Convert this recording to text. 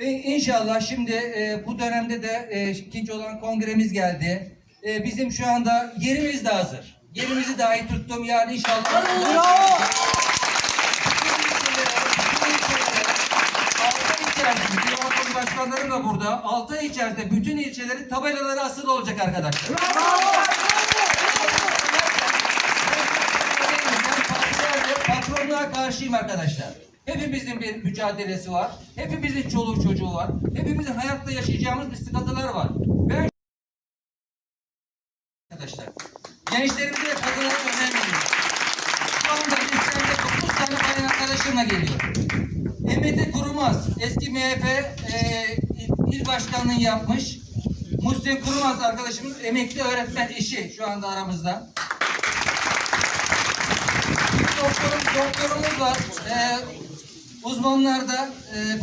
E, inşallah şimdi e, bu dönemde de e, ikinci olan kongremiz geldi. E, bizim şu anda yerimiz de hazır. Yerimizi dahi tuttum yani inşallah. Altı içerisinde, Divan başkanları da burada. Altı ay içerisinde bütün ilçelerin tabelaları asılı olacak arkadaşlar. Partilerde patronluğa karşıyım arkadaşlar. Hepimizin bir mücadelesi var. Hepimizin çoluğu çocuğu var. Hepimizin hayatta yaşayacağımız bir sıkıntılar var. Ben arkadaşlar. Gençlerimize ve kadınlara önem veriyorum. Şu anda listemde 9 tane bayan arkadaşımla geliyor. Emeti Kurumaz, eski MHP e, il- il başkanlığı yapmış. Muhsin Kurumaz arkadaşımız emekli öğretmen eşi şu anda aramızda. Bir doktorum, doktorumuz var. E, uzmanlarda e,